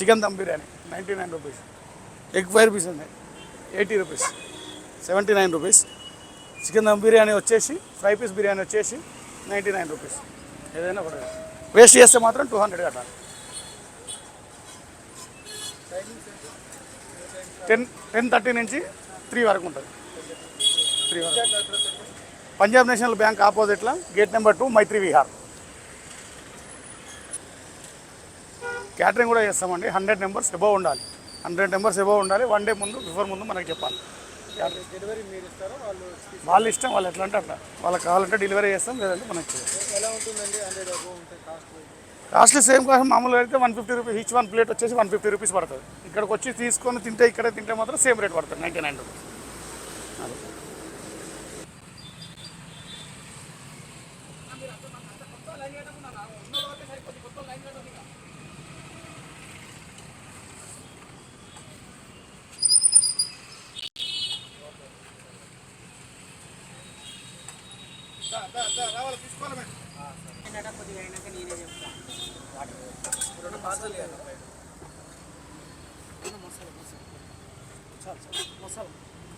Chicken dum biryani ninety nine rupees. Egg five rupees ఉన్నాయి eighty rupees. Seventy nine rupees. Chicken dum biryani వచ్చేసి fry piece biryani వచ్చేసి ninety nine rupees. ఏదైనా ఒకటి. Waste చేస్తే మాత్రం two hundred కట్టాలి. Ten ten thirty నుంచి three వరకు ఉంటుంది. త్రీ వరకు. పంజాబ్ నేషనల్ బ్యాంక్ ఆపోజిట్లో gate number two Maitri Vihar. Catering కూడా చేస్తామండి. హండ్రెడ్ నెంబర్స్ ఎబో ఉండాలి. హండ్రెడ్ నెంబర్స్ ఎబో ఉండాలి. వన్ డే ముందు బిఫోర్ ముందు మనకి చెప్పాలి. డెలివరీ మీరు ఇస్తారా? వాళ్ళు వాళ్ళ ఇష్టం వాళ్ళు ఎట్లా అంటే అట్లా. వాళ్ళకి కావాలంటే డెలివరీ చేస్తాం లేదంటే మనకి ఎలా ఉంటుందండి? Hundred cost cost same cost మామూలుగా అయితే one fifty rupees each one plate వచ్చేసి వన్ ఫిఫ్టీ రూపీస్ పడుతుంది. ఇక్కడికి వచ్చి తీసుకొని తింటే ఇక్కడే తింటే మాత్రం సేమ్ రేట్ పడుతుంది. నైంటీ నైన్ రూపీస్ అయినాక నేనే చెప్తాను రెండు పార్సల్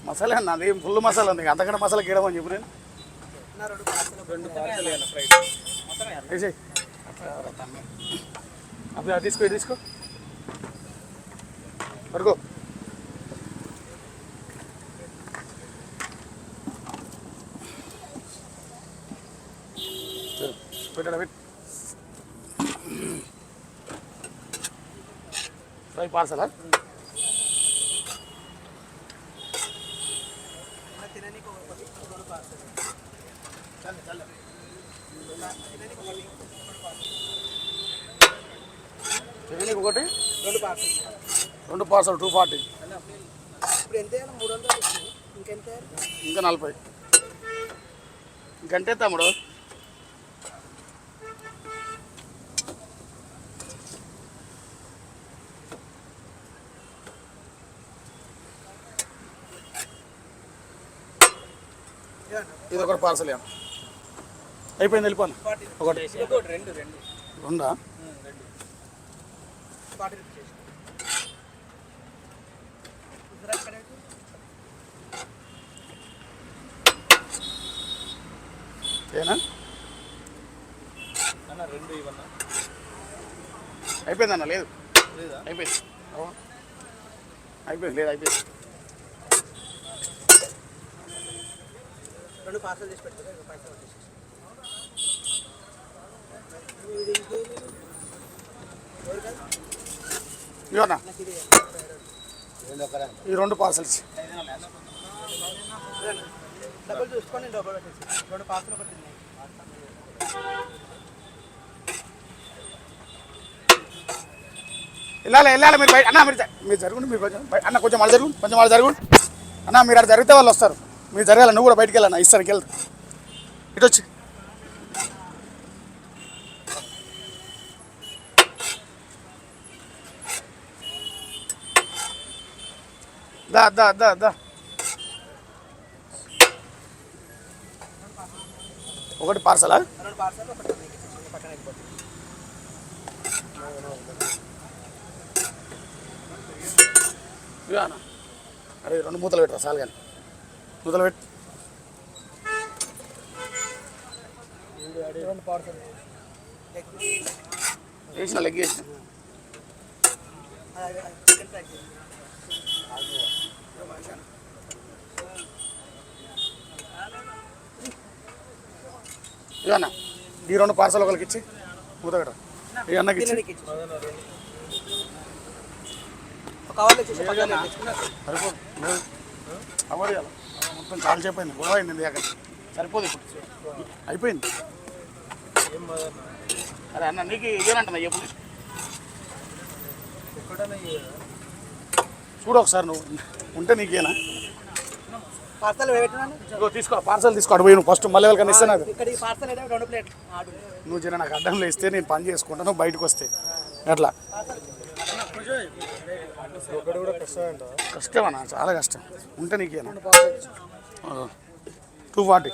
మసాలా అన్న అది ఫుల్ మసాలా ఉంది. అంతకంటే మసాలా గీయడం చెప్పి నేను. అప్పుడు అది తీసుకో తీసుకో. పడుకో. పెట్టాడా పెట్టి. పార్సలా? చికెన్ ఒకటి? రెండు పార్సల్. రెండు పార్సల్ టూ ఫార్టీ ఇప్పుడు ఎంత మూడు వందలు ఇంకెంత? ఇంకా నలభై. ఇంకంటే తమ్ముడు? ఇది ఒకటి పార్సల్ అయిపోయింది వెళ్ళిపోను. ఒకటి. రెండు? ఏనా? రెండు ఇవన్నా అయిపోయింది అన్న లేదు. లేదా? అయిపోయింది. అయిపోయింది లేదు అయిపోయింది. రెండు పార్సల్ చేసి ఇక పైసలు వచ్చేసి ఈ రెండు పార్సల్స్ డబ్బులు చూసుకొని డబ్బులు పెట్టేసి. రెండు పార్సల్ ఒకటి వెళ్ళాలి వెళ్ళాలి మీరు బయట అన్న మీరు మీరు జరుగుండి మీరు కొంచెం అన్న కొంచెం వాళ్ళు జరుగుండి కొంచెం వాళ్ళు జరుగుండి. అన్న మీరు అక్కడ జరిగితే వాళ్ళు వస్తారు. మీరు జరగాల నువ్వు కూడా బయటికి వెళ్ళాను ఇస్తానికి వెళ్తా. ఇటు వచ్చి. దా దా దా దా. ఒకటి పార్సలా? అరే రెండు మూతలు పెట్టరా చాలు కానీ. మూతలు పెట్టి రెండు పార్సల్ వేసిన లెగ్ వేసిన చికెన్ ఫ్రై చేయండి. ఇవన్నా ఈ రెండు పార్సల్ ఒకరికి ఇచ్చి మూత పెట్టరా ఈ అన్నకి ఇచ్చి ఇచ్చి. కవర్లో పెట్టేసి. సరిపోదు. మొత్తం చాలా చెప్పయింది గొడవ అయింది ఇందాక. సరిపోదు ఇప్పుడు. అయిపోయింది. అరే అన్న నీకు ఇదేనంటున్నా చెప్పు చూడు ఒకసారి నువ్వు. ఉంటే నీకేనా తీసుకో పార్సల్ తీసుకో అటు నువ్వు ఫస్ట్ మళ్ళీ వాళ్ళకన్నా ఇస్తే నాకు నువ్వు జర నాకు అడ్డంలో ఇస్తే నేను పని చేసుకుంటాను బయటకు వస్తే. అట్లా. ఒకటి కూడా కష్టమేంట కష్టం. అన్న చాలా కష్టం ఉంటే నీకేనా టూ ఫార్టీ.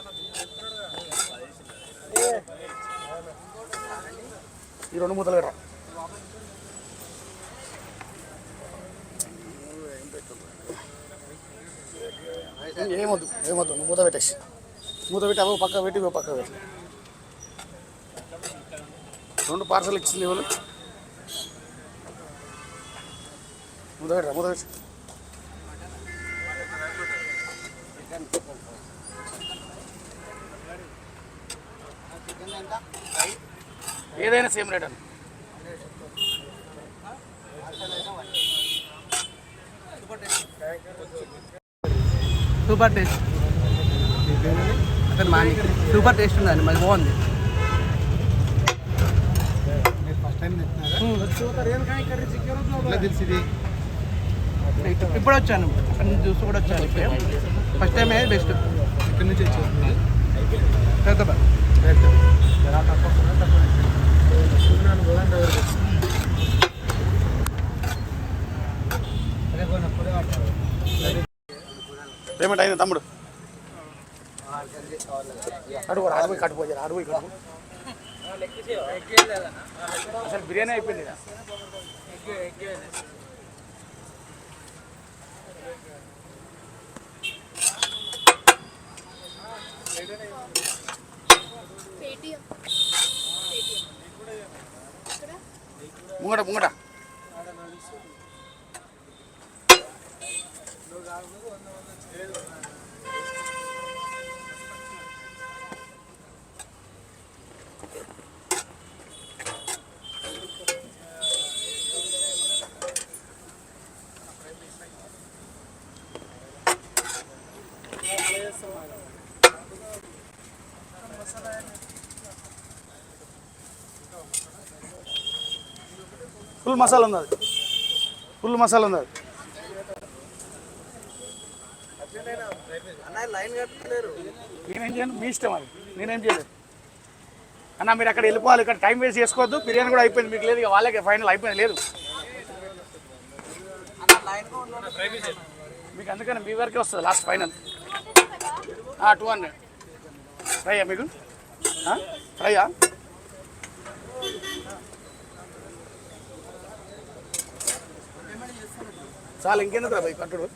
ఈ రెండు మూతలు పెట్టరా. ఏమొద్దు ఏమొద్దు నువ్వు మూత పెట్టేసి. మూత పెట్టి అవి పక్క పెట్టి ఇవి పక్క పెట్టి. రెండు పార్సల్ ఇచ్చింది ఎవరు? మూత పెట్టరా మూత పెట్టి. ఏదైనా సేమ్ రేట్ అని సూపర్ టేస్ట్. అతను మాని సూపర్ టేస్ట్ ఉందండి మరి బాగుంది. ఫస్ట్ టైం తింటున్నారా? తెలిసింది ఇప్పుడు వచ్చాను అక్కడ నుంచి చూసి కూడా వచ్చాను. ఇప్పుడు ఫస్ట్ టైం బెస్ట్ ఇక్కడి నుంచి వచ్చారు హైదరాబాద్. పేమెంట్ అయింది తమ్ముడు. అడుగు అరవై కట్టుపోయారు అరవై కట్టు అసలు బిర్యానీ అయిపోయింది உங்கடா உங்கடா ఫుల్ మసాలా ఉంది అది. ఫుల్ మసాలా ఉంది అది. నేనేం చేయను? మీ ఇష్టం అది. నేనేం చేయలేదు. అన్న మీరు అక్కడ వెళ్ళిపోవాలి. ఇక్కడ టైం వేస్ట్ చేసుకోవద్దు. బిర్యానీ కూడా అయిపోయింది. మీకు లేదు ఇక వాళ్ళకి ఫైనల్ అయిపోయింది. లేదు. మీకు అందుకని మీ వరకే వస్తుంది. Last final. టూ హండ్రెడ్ ఫ్రైయా మీకు? ఫ్రైయా? చాలా ఇంకెందుకు రా భయ్ కట్టుడు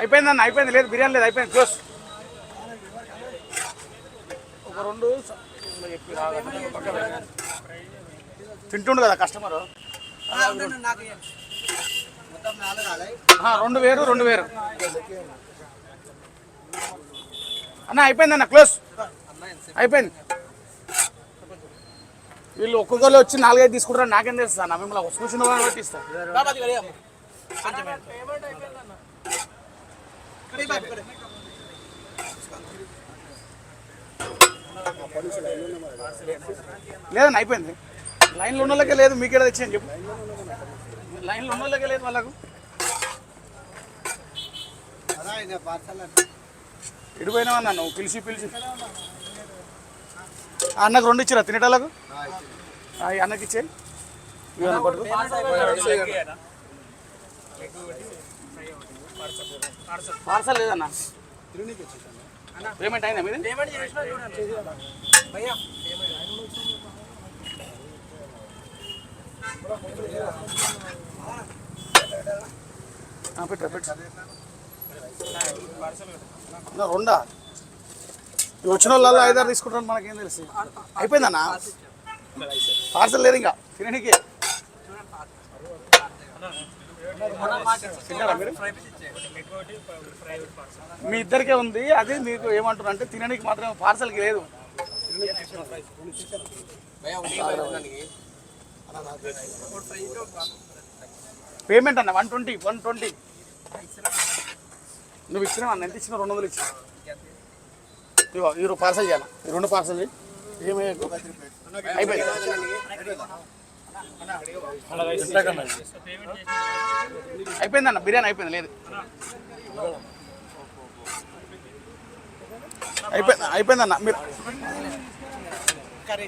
అయిపోయింది అన్న అయిపోయింది. లేదు బిర్యానీ లేదు అయిపోయింది. క్లోజ్. ఒక రెండు తింటుండు కదా కస్టమర్. రెండు వేరు రెండు వేరు. అన్న అయిపోయిందన్న క్లోజ్. అయిపోయింది. వీళ్ళు ఒక్కొక్కరు వచ్చి నాలుగైదు తీసుకుంటారు నాకేం తెలుస్తా అన్న మిమ్మల్ని కూర్చున్న వాళ్ళని బట్టి లేదన్న అయిపోయింది. లైన్లో ఉన్న వాళ్ళకే లేదు మీకేడా తెచ్చాను చెప్పు. లైన్లో ఉన్న వాళ్ళకే లేదు వాళ్ళకు. ఇడిపోయినావన్నా నువ్వు? పిలిచి పిలిచి. అన్నకు రెండు ఇచ్చిరా? తినేటాలకు అన్నకి ఇచ్చే పార్సల్ లేదన్నా? పేమెంట్ అయినా మీది? పేమెంట్ చేసిన రెండా? వచ్చిన వాళ్ళు ఐదారు తీసుకుంటారు మనకేం తెలుసు. అయిపోయిందన్నా? పార్సల్ లేదు ఇంకా. తినడానికి మీ ఇద్దరికే ఉంది. అది మీకు ఏమంటారు అంటే తినడానికి మాత్రం పార్సల్కి లేదు. పేమెంట్ అన్న వన్ ట్వంటీ వన్ ట్వంటీ నువ్వు ఇచ్చినావు? అన్న ఎంత ఇచ్చినా రెండు వందలు ఇచ్చినావు ఇగో ఈ పార్సల్ చేయాలి? ఈ రెండు పార్సల్ ఏమి అయిపోయింది? అయిపోయిందన్న బిర్యానీ అయిపోయింది లేదు. అయిపోయింది అయిపోయిందన్న మీరు కర్రీ.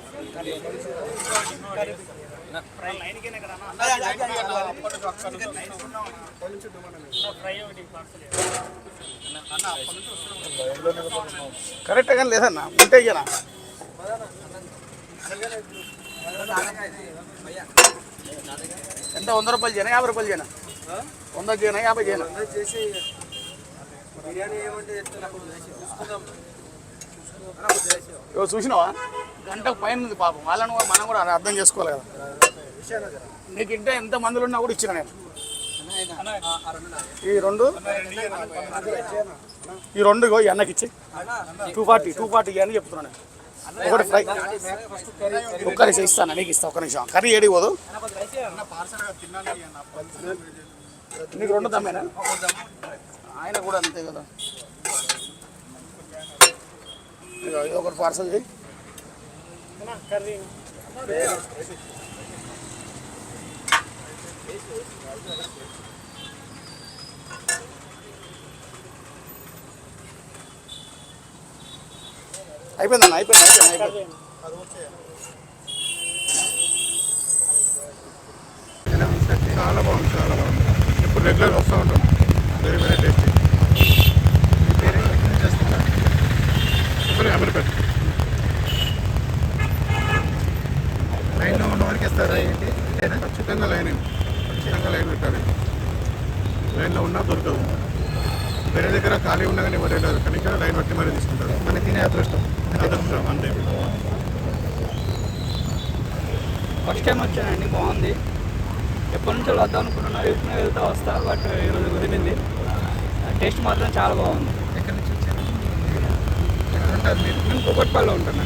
కరెక్ట్ కానీ లేదన్నా ఉంటే ఇయ్యనా? ఎంత? వంద రూపాయలు చేయనా? యాభై రూపాయలు చేయనా? వంద చేయనా? యాభై చేయనా? ఇగో చూసినావా? గంటకు పైన ఉంది పాపం. వాళ్ళని కూడా మనం కూడా అర్థం చేసుకోవాలి కదా. నీకు ఇంటే ఎంత మందులు ఉన్నా కూడా ఇచ్చిన నేను. ఈ రెండు? ఈ రెండు అన్నకి ఇచ్చి టూ ఫార్టీ టూ ఫార్టీ అని చెప్తున్నాను ఒకటి ఫ్రై. ఒక్క నిమిషం ఇస్తాను నీకు ఇస్తా ఒక్క నిమిషం. కర్రీ ఏడి పోదు? నీకు రెండు దమ్మేనా? ఆయన కూడా అంతే కదా. ఇది ఒకటి పార్సల్ చేయి. అయిపోయిందన్న అయిపోయింది అయిపోయింది అయిపోయింది. చాలా బాగుంది చాలా బాగుంది ఇప్పుడు రెగ్యులర్ వస్తూ ఉంటాం వెరీ వెరీ టేస్టీ చెప్పండి అమలు పెట్టు లైన్లో ఉన్న వారికి ఇస్తారా ఏంటి? ఖచ్చితంగా లైన్ ఖచ్చితంగా లైన్ పెట్టాలి లైన్లో ఉన్నా దొరకదు. వేరే దగ్గర ఖాళీ ఉన్నా కానీ ఎవరు వెళ్ళారు కానీ ఇక్కడ లైన్ బట్టి మరీ తీసుకుంటారు. మనకి తినే అదృష్టం. అదృష్టం అంతే. ఫస్ట్ టైం వచ్చానండి బాగుంది. ఎప్పటి నుంచో వద్దాం అనుకున్నాను ఎప్పుడు వెళ్తా వస్తా బట్ ఈరోజు కుదిరింది. టేస్ట్ మాత్రం చాలా బాగుంది. ఎక్కడి నుంచి వచ్చారు? ఎక్కడ ఉంటారు మీరు? నేను కుకట్పల్లిలో ఉంటానండి